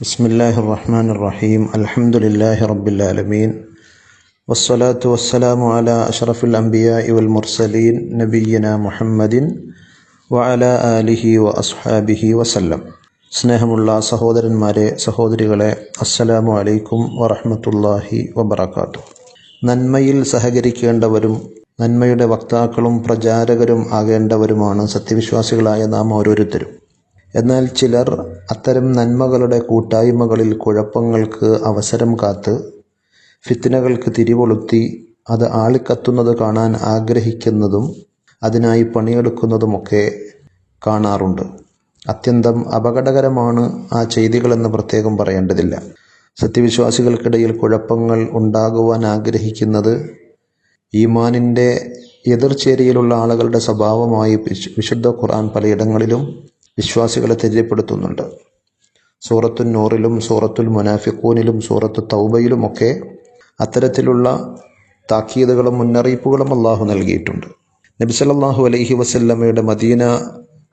ബിസ്മില്ലാഹി റഹ്മാൻ റഹീം അലഹമുല്ലാഹി റബ്ബുലാലമീൻ വസ്സലാത്തു വസ്സലാമു അല അഷറഫുൽ അംബിയ ഇവൽ മുർസലീൻ നബീന മുഹമ്മദിൻ വഅല ആലിഹി വ അസ്ഹാബിഹി വസല്ലം. സ്നേഹമുള്ള സഹോദരന്മാരെ സഹോദരികളെ അസ്സലാമു അലൈക്കും വറഹമത്തല്ലാഹി വബർക്കാത്തു നന്മയിൽ സഹകരിക്കേണ്ടവരും നന്മയുടെ വക്താക്കളും പ്രചാരകരും ആകേണ്ടവരുമാണ് സത്യവിശ്വാസികളായ നാം ഓരോരുത്തരും. എന്നാൽ ചിലർ അത്തരം നന്മകളുടെ കൂട്ടായ്മകളിൽ കുഴപ്പങ്ങൾക്ക് അവസരം കാത്ത് ഫിത്തിനകൾക്ക് തിരികൊളുത്തി അത് ആളിക്കത്തുന്നത് കാണാൻ ആഗ്രഹിക്കുന്നതും അതിനായി പണിയെടുക്കുന്നതുമൊക്കെ കാണാറുണ്ട്. അത്യന്തം അപകടകരമാണ് ആ ചെയ്തികളെന്ന് പ്രത്യേകം പറയേണ്ടതില്ല. സത്യവിശ്വാസികൾക്കിടയിൽ കുഴപ്പങ്ങൾ ഉണ്ടാകുവാൻ ആഗ്രഹിക്കുന്നത് ഈമാനിന്റെ എതിർചേരിയിലുള്ള ആളുകളുടെ സ്വഭാവമായി വിശുദ്ധ ഖുർആൻ പലയിടങ്ങളിലും വിശ്വാസികളെ തെര്യപ്പെടുത്തുന്നുണ്ട് സൂറത്തുൽ നൂറിലും സൂറത്തുൽ മുനാഫിക്കൂനിലും സൂറത്തു തൗബയിലുമൊക്കെ അത്തരത്തിലുള്ള താക്കീതുകളും മുന്നറിയിപ്പുകളും അള്ളാഹു നൽകിയിട്ടുണ്ട്. നബി സല്ലല്ലാഹു അലൈഹി വസല്ലമയുടെ മദീന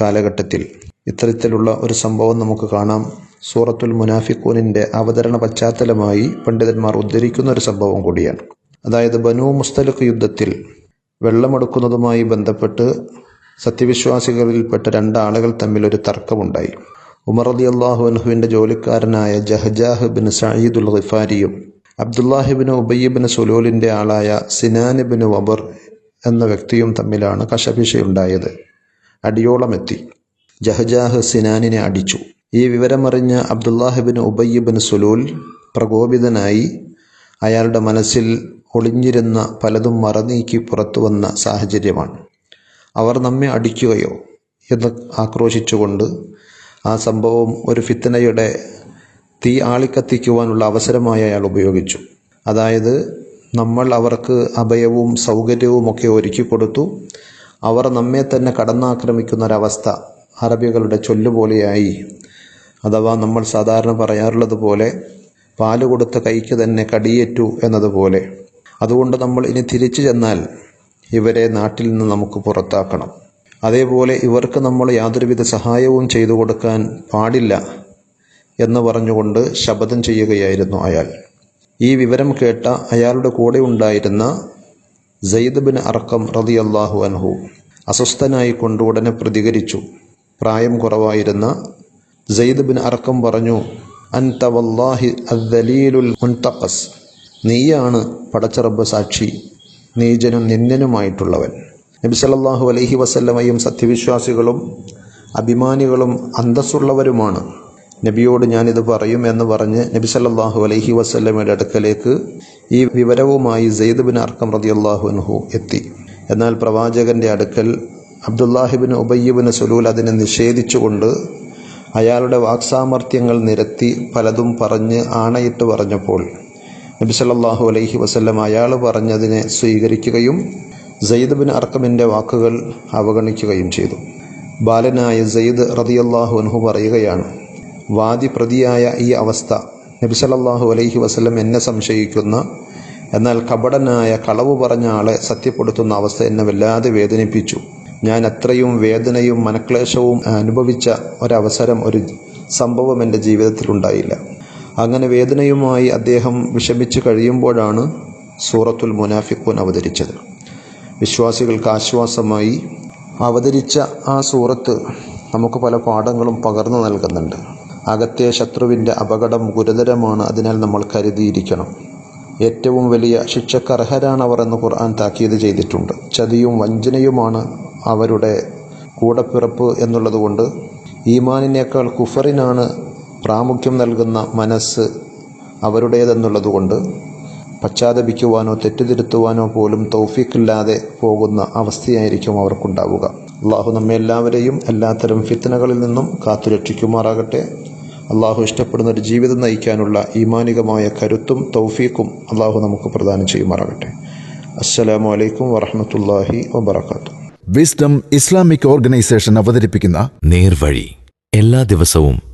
കാലഘട്ടത്തിൽ ഇത്തരത്തിലുള്ള ഒരു സംഭവം നമുക്ക് കാണാം. സൂറത്തുൽ മുനാഫിക്കൂനിന്റെ അവതരണ പശ്ചാത്തലമായി പണ്ഡിതന്മാർ ഉദ്ധരിക്കുന്ന ഒരു സംഭവം കൂടിയാണ്. അതായത് ബനു മുസ്തലിഖ് യുദ്ധത്തിൽ വെള്ളമെടുക്കുന്നതുമായി ബന്ധപ്പെട്ട് സത്യവിശ്വാസികളിൽപ്പെട്ട രണ്ടാളുകൾ തമ്മിൽ ഒരു തർക്കമുണ്ടായി. ഉമർ അലി അള്ളാഹു അൻഹുവിന്റെ ജോലിക്കാരനായ ജഹജാഹ് ബിൻ സയ്യിദുൽ ഖിഫാരിയും അബ്ദുല്ലാഹിബിന് ഉബയ്യബിന് സുലൂലിന്റെ ആളായ സിനാനിബിന് വബർ എന്ന വ്യക്തിയും തമ്മിലാണ് കശപിശയുണ്ടായത്. അടിയോളമെത്തി. ജഹജാഹ് സിനാനിനെ അടിച്ചു. ഈ വിവരമറിഞ്ഞ അബ്ദുല്ലാഹിബിന് ഉബയ്യബിന് സുലൂൽ പ്രകോപിതനായി അയാളുടെ മനസ്സിൽ ഒളിഞ്ഞിരുന്ന പലതും മറനീക്കി പുറത്തു വന്ന സാഹചര്യമാണ്. അവർ നമ്മെ അടിക്കുകയോ എന്ന് ആക്രോശിച്ചുകൊണ്ട് ആ സംഭവം ഒരു ഫിത്തനയുടെ തീ ആളിക്കത്തിക്കുവാനുള്ള അവസരമായി അയാൾ ഉപയോഗിച്ചു. അതായത് നമ്മൾ അവർക്ക് അഭയവും സൗകര്യവും ഒക്കെ ഒരുക്കി കൊടുത്തു. അവർ നമ്മെ തന്നെ കടന്നാക്രമിക്കുന്ന ഒരവസ്ഥ അറബികളുടെ ചൊല്ലുപോലെയായി. അഥവാ നമ്മൾ സാധാരണ പറയാറുള്ളത് പോലെ പാൽ കൊടുത്ത കൈക്ക് തന്നെ കടിയേറ്റു എന്നതുപോലെ. അതുകൊണ്ട് നമ്മൾ ഇനി തിരിച്ചു ചെന്നാൽ ഇവരെ നാട്ടിൽ നിന്ന് നമുക്ക് പുറത്താക്കണം. അതേപോലെ ഇവർക്ക് നമ്മൾ യാതൊരുവിധ സഹായവും ചെയ്തു കൊടുക്കാൻ പാടില്ല എന്ന് പറഞ്ഞുകൊണ്ട് ശപഥം ചെയ്യുകയായിരുന്നു അയാൾ. ഈ വിവരം കേട്ട അയാളുടെ കൂടെ ഉണ്ടായിരുന്ന സെയ്ദ് ബിൻ അർക്കം റളിയല്ലാഹു അൻഹു അസ്വസ്ഥനായി കൊണ്ട് ഉടനെ പ്രതികരിച്ചു. പ്രായം കുറവായിരുന്ന സെയ്ദ് ബിൻ അർക്കം പറഞ്ഞു അൻത വല്ലാഹി അദ്ദലീലുൽ മുൻതഖസ്. നീയാണ് പടച്ചറബ് സാക്ഷി. നീചനും നബി സല്ലല്ലാഹു അലൈഹി വസല്ലമയും സത്യവിശ്വാസികളും അഭിമാനികളും അന്തസ്സുള്ളവരുമാണ്. നബിയോട് ഞാനിത് പറയും എന്ന് പറഞ്ഞ് നബി സല്ലാഹു അലഹി വസല്ലമയുടെ അടുക്കലേക്ക് ഈ വിവരവുമായി സെയ്ദ് ബിൻ അർക്കം റളിയല്ലാഹു അൻഹു എത്തി. എന്നാൽ പ്രവാചകന്റെ അടുക്കൽ അബ്ദുല്ലാഹിബിൻ ഉബയ്യബിൻ സുലൂൽ അതിനെ നിഷേധിച്ചുകൊണ്ട് അയാളുടെ വാക്സാമർത്ഥ്യങ്ങൾ നിരത്തി പലതും പറഞ്ഞ് ആണയിട്ട് പറഞ്ഞപ്പോൾ നബി സല്ലല്ലാഹു അലൈഹി വസല്ലം അയാൾ പറഞ്ഞതിനെ സ്വീകരിക്കുകയും സയ്യിദ് ബിൻ അർക്കമിന്റെ വാക്കുകൾ അവഗണിക്കുകയും ചെയ്തു. ബാലനായ സയ്യിദ് റതിയല്ലാഹു അൻഹു പറയുകയാണ് വാദി പ്രതിയായ ഈ അവസ്ഥ നബി സല്ലല്ലാഹു അലൈഹി വസല്ലം എന്നെ സംശയിക്കുന്ന എന്നാൽ കപടനായ കളവ് പറഞ്ഞ ആളെ സത്യപ്പെടുത്തുന്ന അവസ്ഥ എന്നെ വല്ലാതെ വേദനിപ്പിച്ചു. ഞാൻ അത്രയും വേദനയും മനക്ലേശവും അനുഭവിച്ച ഒരവസരം ഒരു സംഭവം എന്റെ ജീവിതത്തിലുണ്ടായില്ല. അങ്ങനെ വേദനയുമായി അദ്ദേഹം വിഷമിച്ചു കഴിയുമ്പോഴാണ് സൂറത്തുൽ മുനാഫിഖൂൻ അവതരിച്ചത്. വിശ്വാസികൾക്ക് ആശ്വാസമായി അവതരിച്ച ആ സൂറത്ത് നമുക്ക് പല പാഠങ്ങളും പകർന്നു നൽകുന്നുണ്ട്. അകത്തെ ശത്രുവിന്റെ അപകടം ഗുരുതരമാണ് അതിനാൽ നമ്മൾ കരുതിയിരിക്കണം. ഏറ്റവും വലിയ ശിക്ഷക്കർഹരാണവർ എന്ന് ഖുർആൻ താക്കീത് ചെയ്തിട്ടുണ്ട്. ചതിയും വഞ്ചനയുമാണ് അവരുടെ കൂടപ്പിറപ്പ് എന്നുള്ളതുകൊണ്ട് ഈമാനിനേക്കാൾ കുഫറിനാണ് പ്രാമുഖ്യം നൽകുന്ന മനസ്സ് അവരുടേതെന്നുള്ളതുകൊണ്ട് പശ്ചാത്തപിക്കുവാനോ തെറ്റുതിരുത്തുവാനോ പോലും തൗഫീഖില്ലാതെ പോകുന്ന അവസ്ഥയായിരിക്കും അവർക്കുണ്ടാവുക. അള്ളാഹു നമ്മെ എല്ലാവരെയും എല്ലാത്തരം ഫിത്തനകളിൽ നിന്നും കാത്തുരക്ഷിക്കുമാറാകട്ടെ. അള്ളാഹു ഇഷ്ടപ്പെടുന്ന ഒരു ജീവിതം നയിക്കാനുള്ള ഈമാനികമായ കരുത്തും തൗഫീഖും അള്ളാഹു നമുക്ക് പ്രദാനം ചെയ്യുമാറാകട്ടെ. അസ്സലാമു അലൈക്കും വറഹമത്തല്ലാഹി വബർക്കാത്തു വിസ്ഡം ഇസ്ലാമിക് ഓർഗനൈസേഷൻ അവതരിപ്പിക്കുന്ന നേർവഴി എല്ലാ ദിവസവും